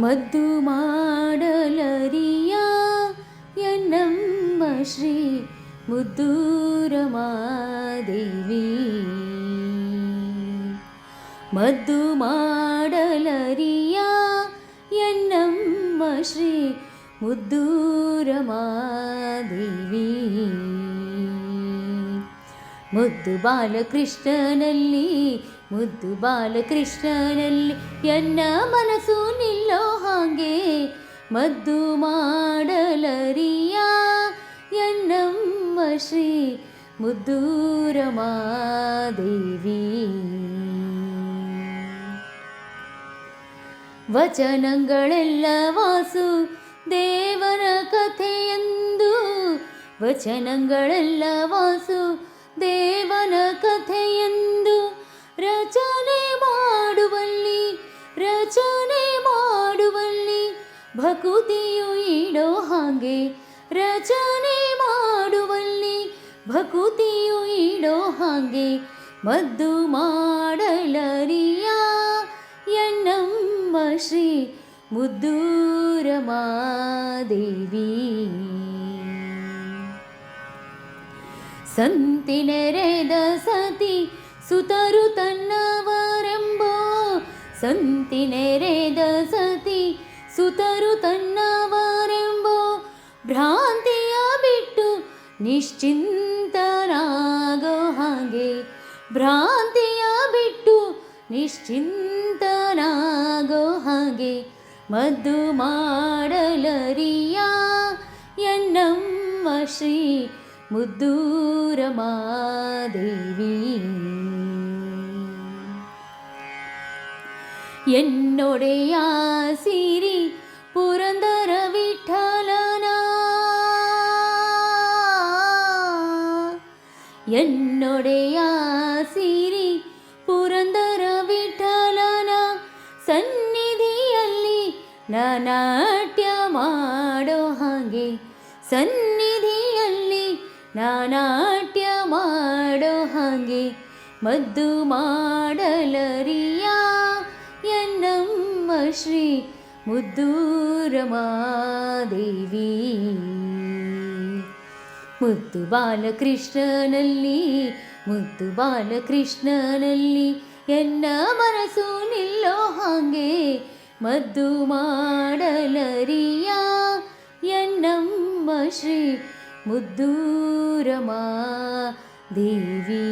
ಮದ್ದು ಮಾಡಲರಿಯ ಎನ್ನಮ್ಮ ಶ್ರೀ ಮುದ್ದೂರ ಮಾದೇವಿ ಮದ್ದು ಮಾಡಲರಿಯ ಎನ್ನಮ್ಮ ಶ್ರೀ ಮುದ್ದೂರ ಮಾದೇವಿ ಮುದ್ದು ಬಾಲಕೃಷ್ಣನಲ್ಲಿ ಮುದ್ದು ಬಾಲಕೃಷ್ಣನಲ್ಲಿ ಎನ್ನ ಮನಸ್ಸು ನಿಲ್ಲೋ ಹಾಗೆ ಮದ್ದು ಮಾಡಲರಿಯ ಎನ್ನಮ್ಮ ಶ್ರೀ ಮುದ್ದೂರ ಮಾದೇವಿ ವಚನಗಳೆಲ್ಲ ವಾಸು ದೇವರ ಕಥೆಯೆಂದು ವಚನಗಳೆಲ್ಲ ವಾಸು ದೇವನ ಕಥೆಯೆಂದು ಭಕುತಿಯು ಇಡೋ ಹಾಗೆ ರಚನೆ ಮಾಡುವಲ್ಲಿ ಭಕುತಿಯು ಇಡೋ ಹಾಗೆ ಮದ್ದು ಮಾಡಲರಿಯ? ಎನ್ನಮ್ಮ ಶ್ರೀ ಮುದ್ದೂರ ಸಂತಿ ನೆರೆದ ಸತಿ ಸುತರು ತನ್ನವರೆಂಬೋ? ಸತಿ ಸುತರು ತನ್ನವರೆಂಬೋ ಭ್ರಾಂತಿಯ ಬಿಟ್ಟು ನಿಶ್ಚಿಂತರಾಗೋ ಹಾಗೆ. ಭ್ರಾಂತಿಯ ಬಿಟ್ಟು ನಿಶ್ಚಿಂತನಾಗೋ ಹಾಗೆ. ಮದ್ದು ಮಾಡಲರಿಯ? ಎನ್ನಮ್ಮ ಶ್ರೀ ಮುದ್ದೂರ ಮಾದೇವಿ ಎನ್ನೊಡೆಯ ಎನ್ನೊಡೆಯ ಸಿರಿ ಪುರಂದರ ವಿಠಲನ ಸನ್ನಿಧಿಯಲ್ಲಿ ನಾನಾಟ್ಯ ಮಾಡೋ ಹಾಗೆ ಸನ್ನಿಧಿಯಲ್ಲಿ ನಾನಾಟ್ಯ ಮಾಡೋ ಹಾಗೆ ಮದ್ದು ಮಾಡಲರಿಯ ಎನ್ನಮ್ಮ ಶ್ರೀ ಮುದ್ದೂರ ಮಾದೇವಿ ಮುದ್ದು ಬಾಲಕೃಷ್ಣನಲ್ಲಿ ಮುದ್ದು ಬಾಲಕೃಷ್ಣನಲ್ಲಿ ಎನ್ನ ಮನಸ್ಸು ನಿಲ್ಲೋ ಹಾಗೆ ಮದ್ದು ಮಾಡಲರಿಯ ಎನ್ನಮ್ಮ ಶ್ರೀ ಮುದ್ದೂರ ದೇವಿ